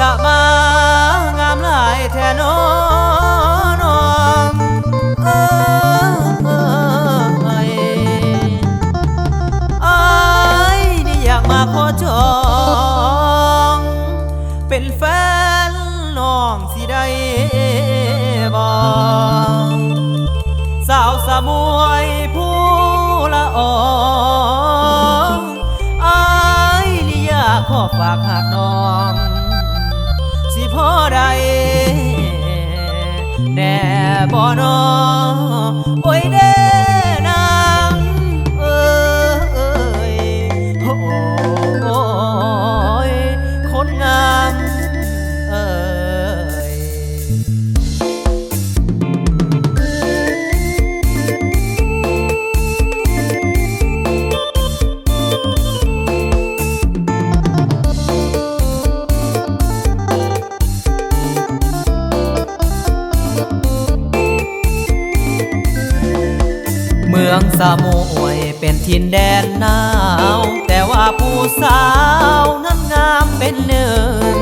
ละมางามหลายแทน้อนองเอ้ยอายนี่อยากมาขอจอง เป็นแฟนน้องสิได้บอก สาวสมวยผู้ละอองไอายนี่อยากขอฝากหากน้อง สิพ่อใดแน่บ่นอโอ้ยเด้ มืองสมุยเป็นทินแดนหนาว แต่ว่าผู้สาวนั้นงามเป็นหนึ่ง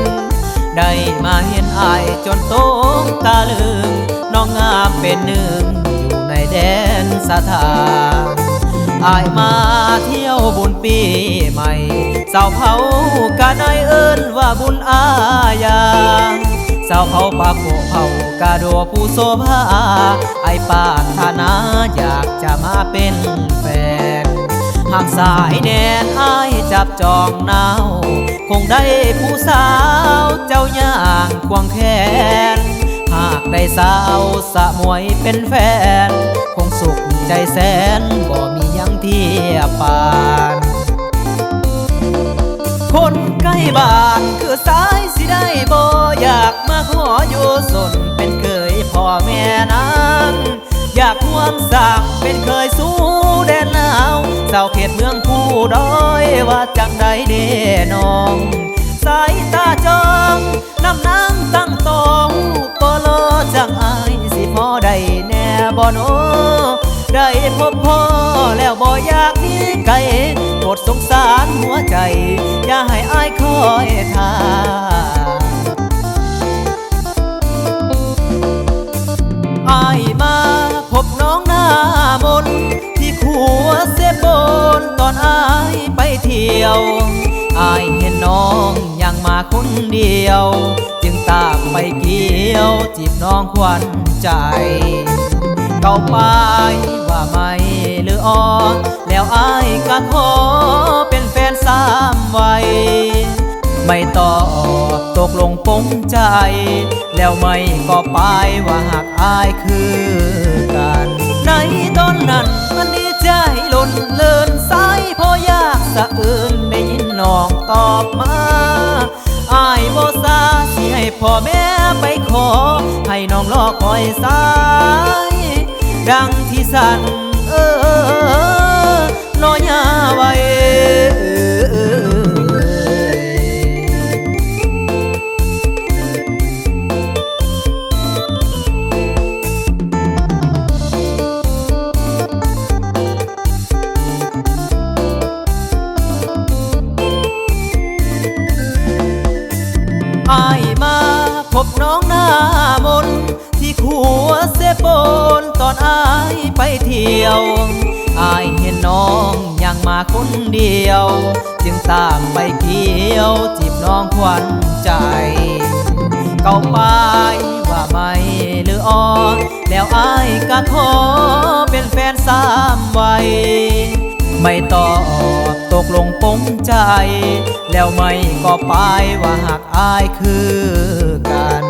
ได้มาเห็นอายจนโตกตาลึง น้องงามเป็นหนึ่ง อยู่ในแดนสถานอายมาเที่ยวบุญปีใหม่ สาวเผากะนายเอิ้นว่าบุญอาญา สาวเขาปากโกเผากาโดผู้โซภาไอปานธนาอยากจะมาเป็นแฟนหากสายแนนไอจับจองนาวคงได้ผู้สาวเจ้าย่างควงแขน หากได้สาวสะมวยเป็นแฟน คงสุขใจแสนบ่มียังเทียบปาน คนใกล้บ้านคือสายสิได้บ่อยากมาขออยู่สนเป็นเคยพ่อแม่นางอยากหวงสักเป็นเคยสู้แดนหนาวเศร้าเขตเมืองผู้ดอยว่าจังใดเดนอง สายตาจองน้ำนางตั้งตองปอลอจังอายสิพอได้แน่บ่โนได้พบพ่อแล้วบ่อยากหนี้ไกล รดสงสารหัวใจ อย่าให้อายคอยทาอายมาพบน้องหน้ามนที่ขัวเสบนตอนอายไปเที่ยวอายเห็นน้องยังมาคนเดียว จึงตามไปเกี่ยวจีบน้องควันใจ เก่าไปว่าไม่หรืออ่อน แล้วอายก็ขอเป็นแฟนสามวัยไม่ตอบตกลงปงใจ แล้วไม่ก็ไปว่าหากอายคือกัน ในตอนนั้นมันดีใจล่นเลินสายพอยากสะอื่นได้ยินน้องตอบมาอายโบซาสิให้พ่อแม่ไปขอ ให้น้องรอคอยสาย ดังที่สั่นเออ น้อยาไว้อายมาพบน้องนา คนเดียว จึงตามไปเกี่ยวจีบน้องควันใจ เก่าไปว่าไม่หรืออ่อแล้วอายก็ขอเป็นแฟนสามวัยไม่ตอบตกลงปงใจ แล้วไม่ก็ไปว่าหากอายคือกัน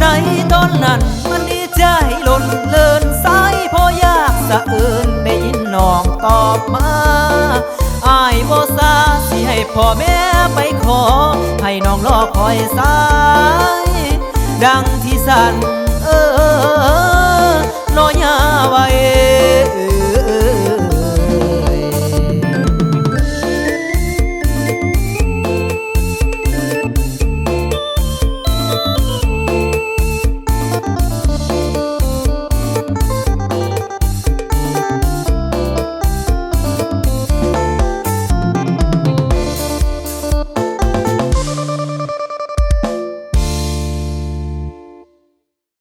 ในตอนนั้นมันดีใจหล่นเลินสายพอยากสะอื่นได้ยินน้ องตอบมาอายโบซาสิให้พ่อแม่ไปขอ ให้น้องรอคอยสาย ดังที่สั่นเออ